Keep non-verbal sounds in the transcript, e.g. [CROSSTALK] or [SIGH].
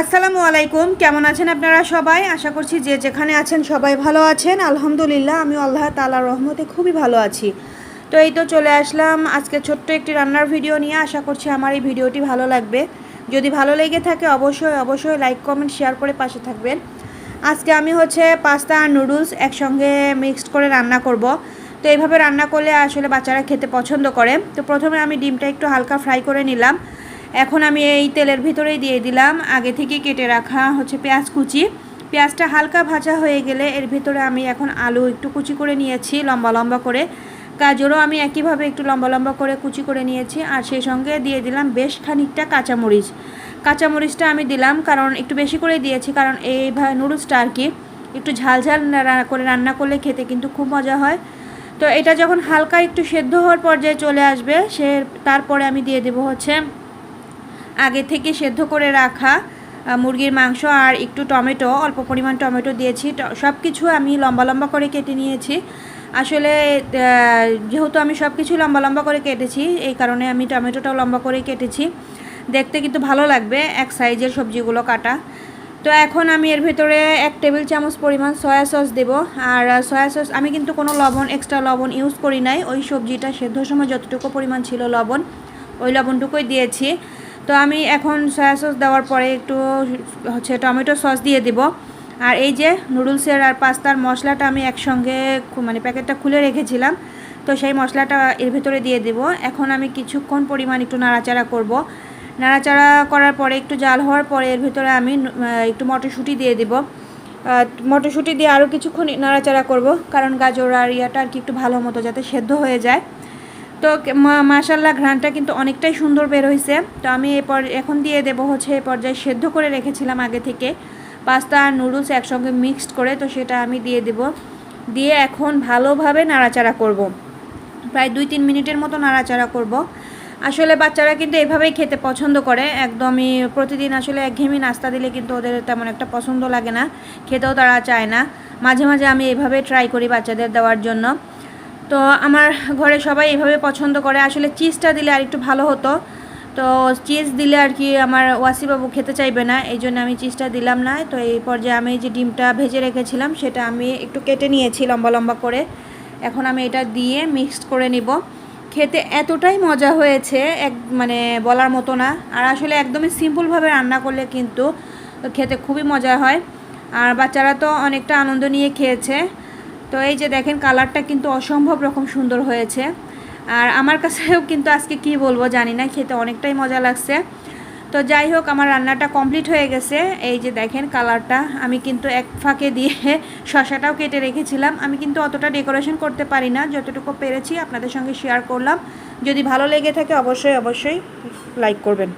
আসসালামু আলাইকুম। কেমন আছেন আপনারা সবাই? আশা করছি যে যেখানে আছেন সবাই ভালো আছেন। আলহামদুলিল্লাহ আমি আল্লাহ তালার রহমতে খুবই ভালো আছি। তো এই তো চলে আসলাম আজকে ছোট্ট একটি রান্নার ভিডিও নিয়ে। আশা করছি আমার এই ভিডিওটি ভালো লাগবে। যদি ভালো লেগে থাকে অবশ্যই অবশ্যই লাইক কমেন্ট শেয়ার করে পাশে থাকবেন। আজকে আমি হচ্ছে পাস্তা আর নুডলস একসঙ্গে মিক্সড করে রান্না করব। তো এইভাবে রান্না করলে আসলে বাচ্চারা খেতে পছন্দ করে। তো প্রথমে আমি ডিমটা একটু হালকা ফ্রাই করে নিলাম। এখন আমি এই তেলের ভিতরেই দিয়ে দিলাম। আগে থেকে কেটে রাখা হচ্ছে পেঁয়াজ কুচি। পেঁয়াজটা হালকা ভাজা হয়ে গেলে এর ভিতরে আমি এখন আলু একটু কুচি করে নিয়েছি, লম্বা লম্বা করে। গাজরও আমি একইভাবে একটু লম্বা লম্বা করে কুচি করে নিয়েছি আর সেই সঙ্গে দিয়ে দিলাম বেশ খানিকটা কাঁচামরিচ। কাঁচামরিচটা আমি দিলাম কারণ একটু বেশি করে দিয়েছি কারণ এই নুডলসটা আর কি একটু ঝাল ঝাল করে রান্না করলে খেতে কিন্তু খুব মজা হয়। তো এটা যখন হালকা একটু সেদ্ধ হওয়ার পর্যায়ে চলে আসবে সে তারপরে আমি দিয়ে দেবো হচ্ছে আগে থেকে সেদ্ধ করে রাখা মুরগির মাংস আর একটু টমেটো, অল্প পরিমাণ টমেটো দিয়েছি। সব কিছু আমি লম্বা লম্বা করে কেটে নিয়েছি। আসলে যেহেতু আমি সব কিছু লম্বা লম্বা করে কেটেছি, এই কারণে আমি টমেটোটাও লম্বা করে কেটেছি। দেখতে কিন্তু ভালো লাগবে এক সাইজের সবজিগুলো কাটা। তো এখন আমি এর ভেতরে এক টেবিল চামচ পরিমাণ সয়া সস দেব। আর সয়া সস, আমি কিন্তু কোনো লবণ, এক্সট্রা লবণ ইউজ করি নাই। ওই সবজিটা সেদ্ধ সময় যতটুকু পরিমাণ ছিল লবণ, ওই লবণটুকুই দিয়েছি। তো আমি এখন সয়া সস দেওয়ার পরে একটু হচ্ছে টমেটো সস দিয়ে দেব। আর এই যে নুডলসের আর পাস্তার মশলাটা আমি একসঙ্গে মানে প্যাকেটটা খুলে রেখেছিলাম। তো সেই মশলাটা এর ভেতরে দিয়ে দেব। এখন আমি কিছুক্ষণ পরিমাণ একটু নাড়াচাড়া করব। নাড়াচাড়া করার পরে একটু জাল হওয়ার পরে এর ভেতরে আমি একটু মটরশুঁটি দিয়ে দেব। মটরশুঁটি দিয়ে আরও কিছুক্ষণ নাড়াচাড়া করব। কারণ গাজর আর ইয়াটা আর কি একটু ভালো মতো যাতে সেদ্ধ হয়ে যায়। তো মাশাল্লাহ ঘ্রানটা কিন্তু অনেকটাই সুন্দর বের হয়েছে তো আমি এরপর এখন দিয়ে দেবো হচ্ছে এই পর্যায়ে সেদ্ধ করে রেখেছিলাম আগে থেকে। পাস্তা আর নুডলস একসঙ্গে মিক্সড করে, তো সেটা আমি দিয়ে দেব। দিয়ে এখন ভালোভাবে নাড়াচাড়া করব। প্রায় দুই তিন মিনিটের মতো নাড়াচাড়া করব। আসলে বাচ্চারা কিন্তু এভাবেই খেতে পছন্দ করে। একদমই প্রতিদিন আসলে একঘেয়েমি নাস্তা দিলে কিন্তু ওদের তেমন একটা পছন্দ লাগে না। খেতেও তারা চায় না। মাঝে মাঝে আমি এভাবে ট্রাই করি বাচ্চাদের দেওয়ার জন্য। তো আমার ঘরে সবাই এভাবে পছন্দ করে। আসলে চিজটা দিলে আর একটু ভালো হতো। তো চিজ দিলে আর কি আমার ওয়াসিবাবু খেতে চাইবে না, এই জন্য আমি চিজটা দিলাম না। তো এই পর্যায়ে আমি যে ডিমটা ভেজে রেখেছিলাম, সেটা আমি একটু কেটে নিয়েছি লম্বা লম্বা করে। এখন আমি এটা দিয়ে মিক্সড করে নিব। খেতে এতটাই মজা হয়েছে, এক মানে বলার মতো না। আর আসলে একদমই সিম্পলভাবে রান্না করলে কিন্তু খেতে খুবই মজা হয়। আর বাচ্চারা তো অনেকটা আনন্দ নিয়ে খেয়েছে। তো এই যে দেখেন কালারটা কিন্তু অসম্ভব রকম সুন্দর হয়েছে। আর আমার কাছেও কিন্তু আজকে কি বলব জানি না, খেতে অনেকটাই মজা লাগছে। তো যাই হোক, আমার রান্নাটা কমপ্লিট হয়ে গেছে। এই যে দেখেন কালারটা, আমি কিন্তু এক ফাঁকে দিয়ে [LAUGHS] শশাটাও কেটে রেখেছিলাম। আমি কিন্তু অতটা ডেকোরেশন করতে পারি না, যতটুকু পেরেছি আপনাদের সঙ্গে শেয়ার করলাম। যদি ভালো লেগে থাকে, অবশ্যই অবশ্যই লাইক করবেন।